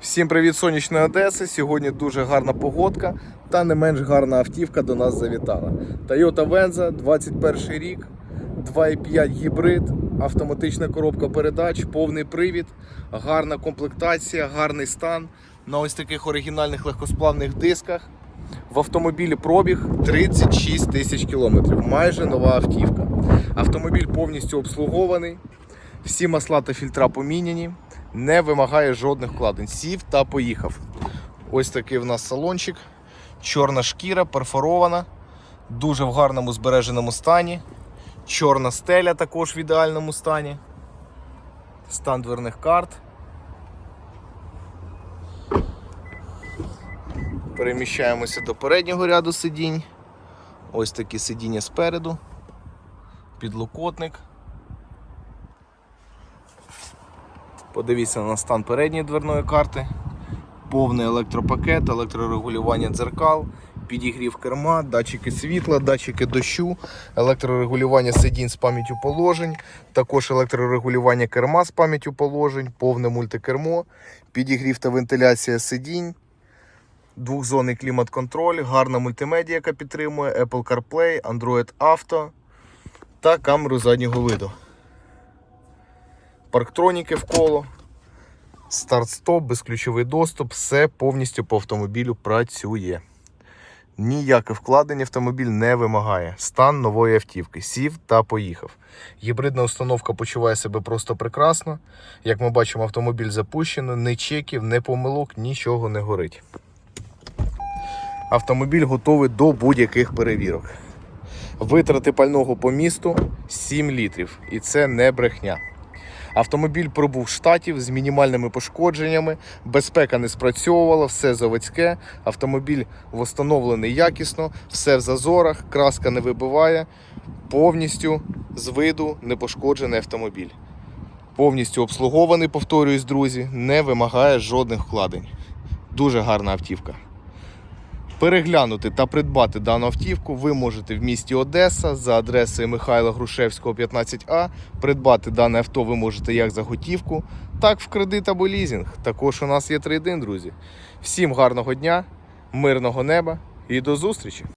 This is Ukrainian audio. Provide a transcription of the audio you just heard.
Всім привіт, сонячної Одеси. Сьогодні дуже гарна погодка та не менш гарна автівка до нас завітала. Toyota Venza, 21 рік, 2,5 гібрид, автоматична коробка передач, повний привід, гарна комплектація, гарний стан на ось таких оригінальних легкосплавних дисках. В автомобілі пробіг 36 тисяч кілометрів, майже нова автівка. Автомобіль повністю обслугований, всі масла та фільтра поміняні, не вимагає жодних вкладень. Сів та поїхав. Ось такий в нас салончик. Чорна шкіра, перфорована, дуже в гарному збереженому стані. Чорна стеля також в ідеальному стані. Стан дверних карт. Переміщаємося до переднього ряду сидінь. Ось такі сидіння спереду. Підлокотник. Подивіться на стан передньої дверної карти. Повний електропакет, електрорегулювання дзеркал, підігрів керма, датчики світла, датчики дощу, електрорегулювання сидінь з пам'яттю положень, також електрорегулювання керма з пам'яттю положень, повне мультикермо, підігрів та вентиляція сидінь, двохзонний клімат-контроль, гарна мультимедіа, яка підтримує Apple CarPlay, Android Auto та камеру заднього виду. Парктроніки вколо, старт-стоп, безключовий доступ, все повністю по автомобілю працює. Ніяке вкладення автомобіль не вимагає. Стан нової автівки. Сів та поїхав. Гібридна установка почуває себе просто прекрасно. Як ми бачимо, автомобіль запущено, ні чеків, ні помилок, нічого не горить. Автомобіль готовий до будь-яких перевірок. Витрати пального по місту 7 літрів. І це не брехня. Автомобіль пробув штатів з мінімальними пошкодженнями, безпека не спрацьовувала, все заводське. Автомобіль встановлений якісно, все в зазорах, краска не вибиває. Повністю з виду не пошкоджений автомобіль. Повністю обслугований, повторююсь, друзі, не вимагає жодних вкладень. Дуже гарна автівка. Переглянути та придбати дану автівку ви можете в місті Одеса за адресою Михайла Грушевського, 15А. Придбати дане авто ви можете як за готівку, так в кредит або лізинг. Також у нас є трейдин, друзі. Всім гарного дня, мирного неба і до зустрічі!